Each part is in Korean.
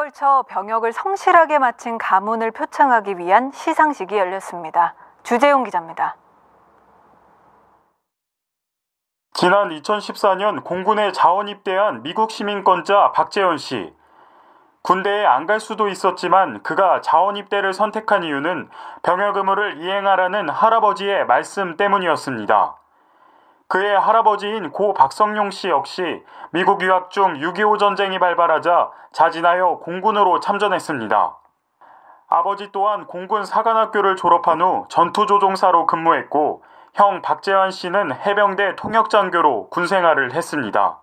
걸쳐 병역을 성실하게 마친 가문을 표창하기 위한 시상식이 열렸습니다. 주재용 기자입니다. 지난 2014년 공군에 자원 입대한 미국 시민권자 박재현 씨. 군대에 안 갈 수도 있었지만 그가 자원 입대를 선택한 이유는 병역 의무를 이행하라는 할아버지의 말씀 때문이었습니다. 그의 할아버지인 고 박성용 씨 역시 미국 유학 중 6.25 전쟁이 발발하자 자진하여 공군으로 참전했습니다. 아버지 또한 공군 사관학교를 졸업한 후 전투조종사로 근무했고 형 박재환 씨는 해병대 통역장교로 군생활을 했습니다.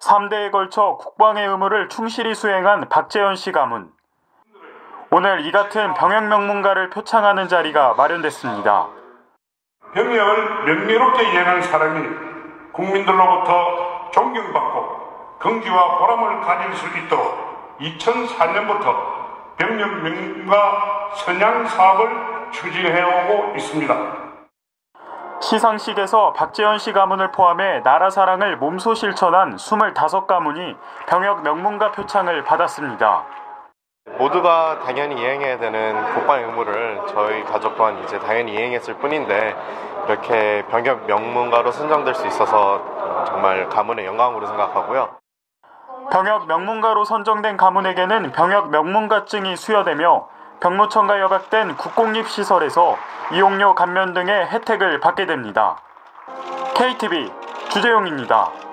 3대에 걸쳐 국방의 의무를 충실히 수행한 박재현 씨 가문. 오늘 이 같은 병역 명문가를 표창하는 자리가 마련됐습니다. 병역을 명예롭게 이행한 사람이 국민들로부터 존경받고 긍지와 보람을 가질 수 있도록 2004년부터 병역 명문가 선양 사업을 추진해오고 있습니다. 시상식에서 박재현 씨 가문을 포함해 나라 사랑을 몸소 실천한 25가문이 병역 명문가 표창을 받았습니다. 모두가 당연히 이행해야 되는 국방 의무를 저희 가족 또한 이제 당연히 이행했을 뿐인데 이렇게 병역 명문가로 선정될 수 있어서 정말 가문의 영광으로 생각하고요. 병역 명문가로 선정된 가문에게는 병역 명문가증이 수여되며 병무청과 협약된 국공립 시설에서 이용료 감면 등의 혜택을 받게 됩니다. KTV 주재용입니다.